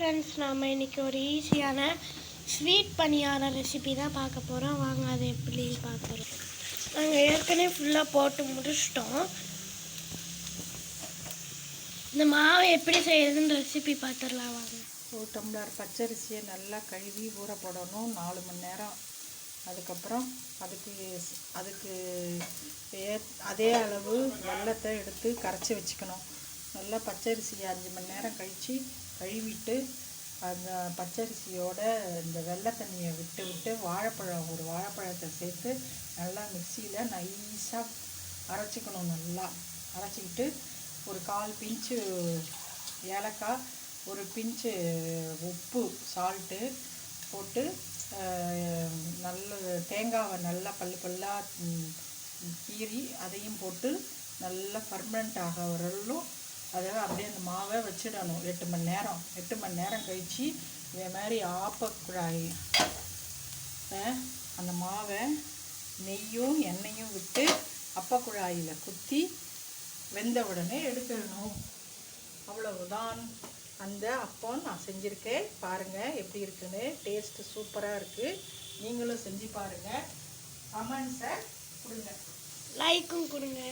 Friends நாம் இன்றைக்கி ஒரு ஈஸியான ஸ்வீட் பணியார ரெசிபி தான் பார்க்க போகிறோம் வாங்க அதை எப்படி பார்க்குறோம் நாங்கள் ஏற்கனவே ஃபுல்லாக போட்டு முடிச்சிட்டோம். இந்த மாவை எப்படி செய்யறதுன்னு ரெசிபி பார்த்துடலாம் வாங்க. ஒரு டம்ளர் பச்சரிசியை நல்லா கழுவி ஊற போடணும். நாலு மணி நேரம். அதுக்கப்புறம் அதுக்கு அதுக்கு ஏ அதே அளவு வெள்ளத்தை எடுத்து கரைச்சி வச்சுக்கணும். நல்லா பச்சரிசியை அஞ்சு மணி நேரம் கழித்து கழுவிட்டு அந்த பச்சரிசியோட இந்த வெள்ளை தண்ணியை விட்டு விட்டு வாழைப்பழம் ஒரு வாழைப்பழத்தை சேர்த்து நல்லா மிக்சியில் நைஸாக அரைச்சிக்கணும் நல்லா. அரைச்சிக்கிட்டு ஒரு கால் பிஞ்சு ஏலக்காய் ஒரு பிஞ்சு உப்பு சால்ட்டு போட்டு நல்ல தேங்காவை நல்லா பல்லு பல்லாக கீறி அதையும் போட்டு நல்லா பர்மனண்ட் ஆக வரலும் அதை அப்படியே அந்த மாவை வச்சிடணும். எட்டு மணி நேரம். எட்டு மணி நேரம் கழித்து இதே மாதிரி ஆப்பக்குழாய் அந்த மாவை நெய்யும் எண்ணெயும் விட்டு அப்பக்குழாயில் குத்தி வெந்த உடனே எடுத்துடணும். அவ்வளவுதான். அந்த அப்பம் நான் செஞ்சுருக்கேன். பாருங்கள் எப்படி இருக்குன்னு. டேஸ்ட்டு சூப்பராக இருக்குது நீங்களும் செஞ்சு பாருங்கள் கமெண்ட்ஸை கொடுங்க. லைக்கும் கொடுங்க.